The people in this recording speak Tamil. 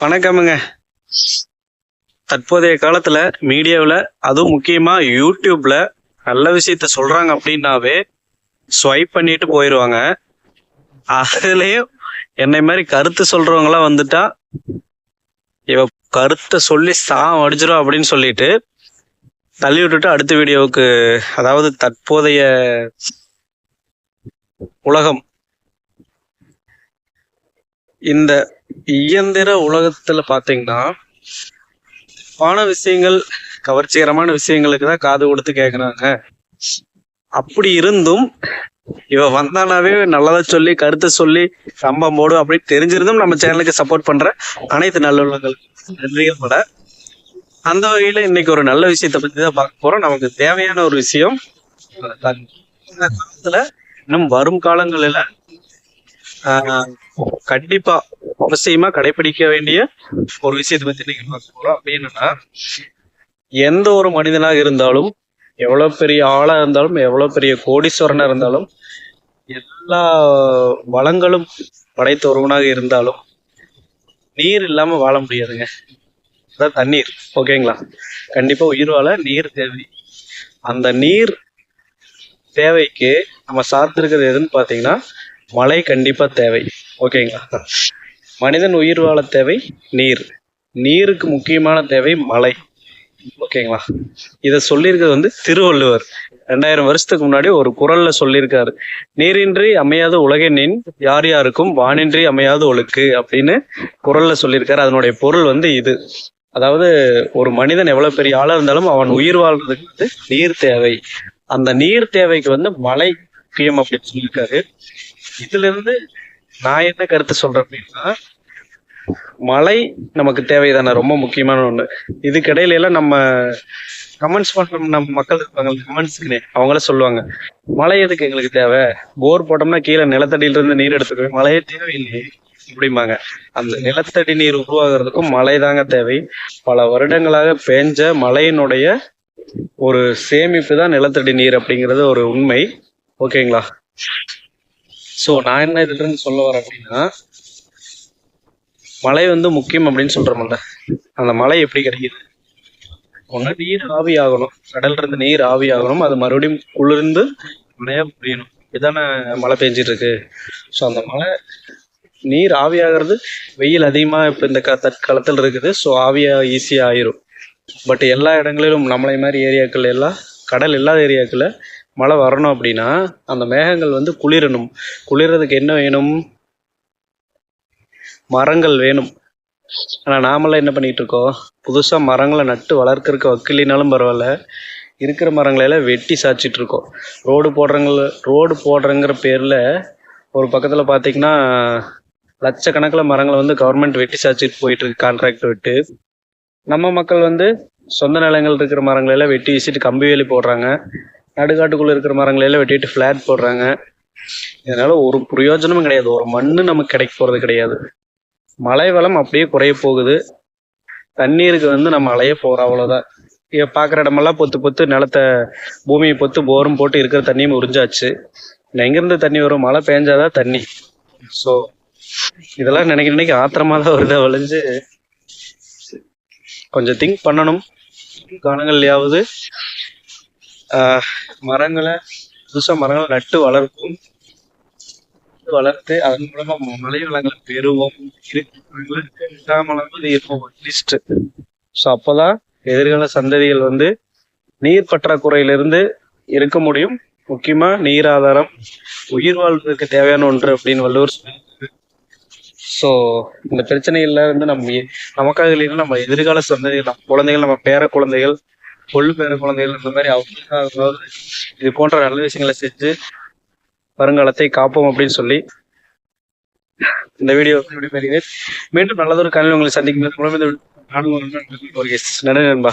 வணக்கமுங்க. தற்போதைய காலத்துல மீடியாவில் அதுவும் முக்கியமா யூடியூப்ல நல்ல விஷயத்த சொல்றாங்க அப்படின்னாவே ஸ்வைப் பண்ணிட்டு போயிடுவாங்க அதுலயும் என்னை மாதிரி கருத்து சொல்றவங்களாம் வந்துட்டா இவ கருத்தை சொல்லி சாம் அடிச்சிடும் அப்படின்னு சொல்லிட்டு தள்ளி விட்டுட்டு அடுத்த வீடியோவுக்கு அதாவது தற்போதைய உலகம். இந்த இயந்திர உலகத்துல பாத்தீங்கன்னா பான விஷயங்கள் கவர்ச்சிகரமான விஷயங்களுக்கு தான் காது கொடுத்து கேக்குறாங்க. அப்படி இருந்தும் இவ வந்தானாவே நல்லதா சொல்லி கருத்தை சொல்லி சம்பம் போடும் அப்படின்னு தெரிஞ்சிருந்தும் நம்ம சேனலுக்கு சப்போர்ட் பண்ற அனைத்து நல்லுள்ளங்களுக்கு நன்றிகள் பட அந்த வகையில இன்னைக்கு ஒரு நல்ல விஷயத்தை பத்தி தான் பார்க்க போறோம். நமக்கு தேவையான ஒரு விஷயம் இந்த காலத்துல இன்னும் வரும் காலங்களில கண்டிப்பா அவசியமா கடைபிடிக்க வேண்டிய ஒரு விஷயத்தை பத்தி நீங்க பார்க்க போறோம். அப்படின்னா எந்த ஒரு மனிதனாக இருந்தாலும் எவ்வளவு பெரிய ஆளா இருந்தாலும் எவ்வளவு பெரிய கோடீஸ்வரனா இருந்தாலும் எல்லா வளங்களும் படைத்த ஒருவனாக இருந்தாலும் நீர் இல்லாம வாழ முடியாதுங்க. அதான் தண்ணீர். ஓகேங்களா? கண்டிப்பா உயிர் வாழ நீர் தேவை. அந்த நீர் தேவைக்கு நம்ம சார்ந்திருக்கிறது எதுன்னு பாத்தீங்கன்னா மழை கண்டிப்பா தேவை. ஓகேங்களா மனிதன் உயிர் வாழ தேவை நீர். நீருக்கு முக்கியமான தேவை மழை. ஓகேங்களா இதை சொல்லியிருக்கிறது வந்து திருவள்ளுவர். ரெண்டாயிரம் வருஷத்துக்கு முன்னாடி ஒரு குரல்ல சொல்லியிருக்காரு. நீரின்றி அமையாத உலகினின் யார் யாருக்கும் வானின்றி அமையாத ஒழுக்கு அப்படின்னு குரல்ல சொல்லியிருக்காரு. அதனுடைய பொருள் வந்து இது. அதாவது ஒரு மனிதன் எவ்வளவு பெரிய ஆளா இருந்தாலும் அவன் உயிர் வாழ்றதுக்கு வந்து நீர் தேவை. அந்த நீர் தேவைக்கு வந்து மழை முக்கியம் அப்படின்னு சொல்லியிருக்காரு. இதுல இருந்து நான் என்ன கருத்து சொல்றேன் அப்படின்னா மழை நமக்கு தேவைதானே ரொம்ப முக்கியமான ஒண்ணு. இதுக்கிடையில எல்லாம் நம்ம கமெண்ட்ஸ் பண்ற நம்ம மக்கள் இருப்பாங்க கமெண்ட்ஸ்க்குனே அவங்கள சொல்லுவாங்க மழை எதுக்கு எங்களுக்கு தேவை? போர் போட்டோம்னா கீழே நிலத்தடியில இருந்து நீர் எடுத்துக்கவே மழையே தேவையில்லையே இப்படிம்பாங்க அந்த நிலத்தடி நீர் உருவாகிறதுக்கும் மழை தாங்க தேவை. பல வருடங்களாக பேஞ்ச மழையினுடைய ஒரு சேமிப்பு தான் நிலத்தடி நீர் அப்படிங்கிறது ஒரு உண்மை. ஓகேங்களா? சோ நான் என்ன இதுல இருந்து சொல்ல வரேன் அப்படின்னா மழை வந்து முக்கியம் அப்படின்னு சொல்கிறோம்ல அந்த மழை எப்படி கிடைக்குது? ஒண்ணு நீர் ஆவி ஆகணும். கடல்ல இருந்து நீர் ஆவி ஆகணும். அது மறுபடியும் குளிர்ந்து மழையாக புரியணும் இதானே மழை பெஞ்சிட்டு இருக்கு ஸோ அந்த மழை நீர் ஆவியாகிறது வெயில் அதிகமா இப்போ இந்த க- தற்காலத்தில் இருக்குது. ஸோ ஆவியா ஈஸியா ஆயிரும். பட் எல்லா இடங்களிலும் நம்மளை மாதிரி ஏரியாக்கள் எல்லாம் கடல் இல்லாத ஏரியாக்கள்ல மழை வரணும் அப்படின்னா அந்த மேகங்கள் வந்து குளிரணும். குளிர்றதுக்கு என்ன வேணும்? மரங்கள் வேணும். ஆனால் நாமெல்லாம் என்ன பண்ணிட்டு இருக்கோம்? புதுசா மரங்களை நட்டு வளர்க்கறதுக்கு வக்கிலினாலும் பரவாயில்ல. இருக்கிற மரங்களை எல்லாம் வெட்டி சாய்ச்சிட்டு இருக்கோம். ரோடு போடுறங்கள ரோடு போடுறங்கிற பேர்ல ஒரு பக்கத்துல பார்த்தீங்கன்னா லட்சக்கணக்கில் மரங்களை வந்து கவர்மெண்ட் வெட்டி சாய்ச்சிட்டு போயிட்டு இருக்கு கான்ட்ராக்ட் விட்டு. நம்ம மக்கள் வந்து சொந்த நிலங்கள் இருக்கிற மரங்களை எல்லாம் வெட்டி வீசிட்டு கம்பி வேலி போடுறாங்க. நடுக்காட்டுக்குள்ளே இருக்கிற மரங்களை எல்லாம் வெட்டிட்டு ஃபிளாட் போடுறாங்க. இதனால ஒரு பிரயோஜனமும் கிடையாது. ஒரு மண்ணு நமக்கு கிடைக்க போறது கிடையாது. மழை வளம் அப்படியே குறைய போகுது. தண்ணீருக்கு வந்து நம்ம அலைய போறோம் அவ்வளவுதான். இங்க பாக்குற இடமெல்லாம் பொத்து பொத்து நிலத்தை பூமியை பொத்து போரும் போட்டு இருக்கிற தண்ணியும் உறிஞ்சாச்சு. இன்னும் எங்கிருந்து தண்ணி வரும்? மழை பெஞ்சாதான் தண்ணி. ஸோ இதெல்லாம் நினைக்க நினைக்க ஆத்திரமா தான் வருது வளைஞ்சு கொஞ்சம் திங்க் பண்ணணும். காலங்கள்லயாவது மரங்களை புதுசா மரங்களை நட்டு வளர்ப்போம் வளர்த்து அதன் மூலமா மழை வளங்களை பெறுவோம். இருக்கு இருப்போம் அட்லீஸ்ட் ஸோ அப்போதான் எதிர்கால சந்ததிகள் வந்து நீர் பற்றாக்குறையிலிருந்து இருக்க முடியும். முக்கியமா நீர் ஆதாரம் உயிர் வாழ்வதற்கு தேவையான ஒன்று அப்படின்னு வள்ளுவர் ஸோ இந்த பிரச்சனைகள்ல இருந்து நம்ம நமக்காக இல்லைன்னா நம்ம எதிர்கால சந்ததிகள் நம்ம குழந்தைகள் நம்ம பேர குழந்தைகள் கொள்ளு பேர குழந்தைகள் இந்த மாதிரி அவங்களுக்காக இது போன்ற நல்ல விஷயங்களை செஞ்சு வருங்காலத்தை காப்போம் அப்படின்னு சொல்லி இந்த வீடியோ இப்படி பெறுகிறேன் மீண்டும் நல்லதொரு கல்வி உங்களை சந்திக்கும் போது நானும் ஒரு நன்றி நண்பா.